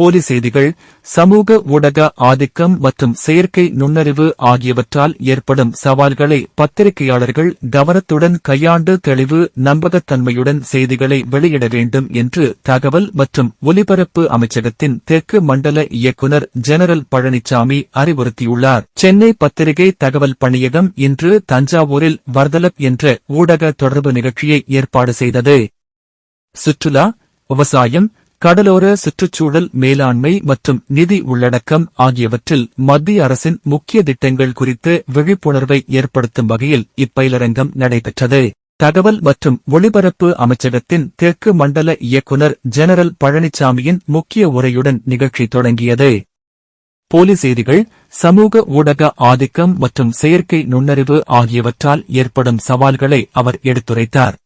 போலி செய்திகள் சமூக ஊடக ஆதிக்கம் மற்றும் செயற்கை நுண்ணறிவு ஆகியவற்றால் ஏற்படும் சவால்களை பத்திரிகையாளர்கள் கவனத்துடன் கையாண்டு தெளிவு நம்பகத்தன்மையுடன் செய்திகளை வெளியிட வேண்டும் என்று தகவல் மற்றும் ஒலிபரப்பு அமைச்சகத்தின் தெற்கு மண்டல இயக்குநர் ஜெனரல் பழனிசாமி அறிவுறுத்தியுள்ளார். சென்னை பத்திரிகை தகவல் பணியகம் இன்று தஞ்சாவூரில் வர்தலப் என்ற ஊடக தொடர்பு நிகழ்ச்சியை ஏற்பாடு செய்தது. சுற்றுலா விவசாயம் கடலோர சுற்றுச்சூழல் மேலாண்மை மற்றும் நிதி உள்ளடக்கம் ஆகியவற்றில் மத்திய அரசின் முக்கிய திட்டங்கள் குறித்து விழிப்புணர்வை ஏற்படுத்தும் வகையில் இப்பயிலரங்கம் நடைபெற்றது. தகவல் மற்றும் ஒளிபரப்பு அமைச்சகத்தின் தெற்கு மண்டல இயக்குநர் ஜெனரல் பழனிசாமியின் முக்கிய உரையுடன் நிகழ்ச்சி தொடங்கியது. போலி செய்திகள் சமூக ஊடக ஆதிக்கம் மற்றும் செயற்கை நுண்ணறிவு ஆகியவற்றால் ஏற்படும் சவால்களை அவர் எடுத்துரைத்தார்.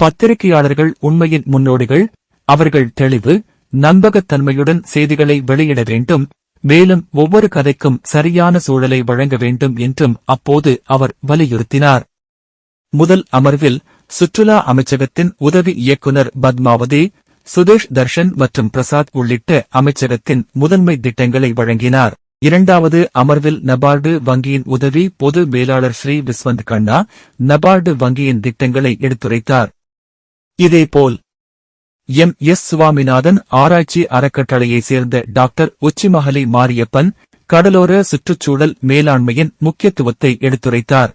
பத்திரிகையாளர்கள் உண்மையின் முன்னோடிகள் அவர்கள் தெளிவு நம்பகத்தன்மையுடன் செய்திகளை வெளியிட வேண்டும் மேலும் ஒவ்வொரு கதைக்கும் சரியான சூழலை வழங்க வேண்டும் என்றும் அப்போது அவர் வலியுறுத்தினார். முதல் அமர்வில் சுற்றுலா அமைச்சகத்தின் உதவி இயக்குநர் பத்மாவதி சுதேஷ் தர்ஷன் மற்றும் பிரசாத் உள்ளிட்ட அமைச்சகத்தின் முதன்மை திட்டங்களை வழங்கினார். இரண்டாவது அமர்வில் நபார்டு வங்கியின் உதவி பொது மேலாளர் ஸ்ரீ விஸ்வந்த் கண்ணா நபார்டு வங்கியின் திட்டங்களை எடுத்துரைத்தார். இதேபோல் எம். எஸ். சுவாமிநாதன் ஆராய்ச்சி அறக்கட்டளையைச் சேர்ந்த டாக்டர் உச்சிமகலி மாரியப்பன் கடலோர சுற்றுச்சூழல் மேலாண்மையின் முக்கியத்துவத்தை எடுத்துரைத்தார்.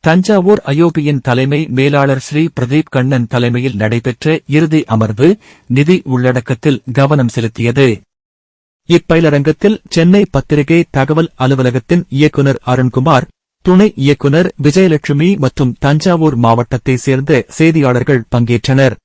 தஞ்சாவூர் அயோபியின் தலைமை மேலாளர் ஸ்ரீ பிரதீப் கண்ணன் தலைமையில் நடைபெற்ற இறுதி அமர்வு நிதி உள்ளடக்கத்தில் கவனம் செலுத்தியது. இப்பயிலரங்கத்தில் சென்னை பத்திரிகை தகவல் அலுவலகத்தின் இயக்குநர் அருண்குமார் துணை இயக்குநர் விஜயலட்சுமி மற்றும் தஞ்சாவூர் மாவட்டத்தைச் சேர்ந்த செய்தியாளர்கள் பங்கேற்றனர்.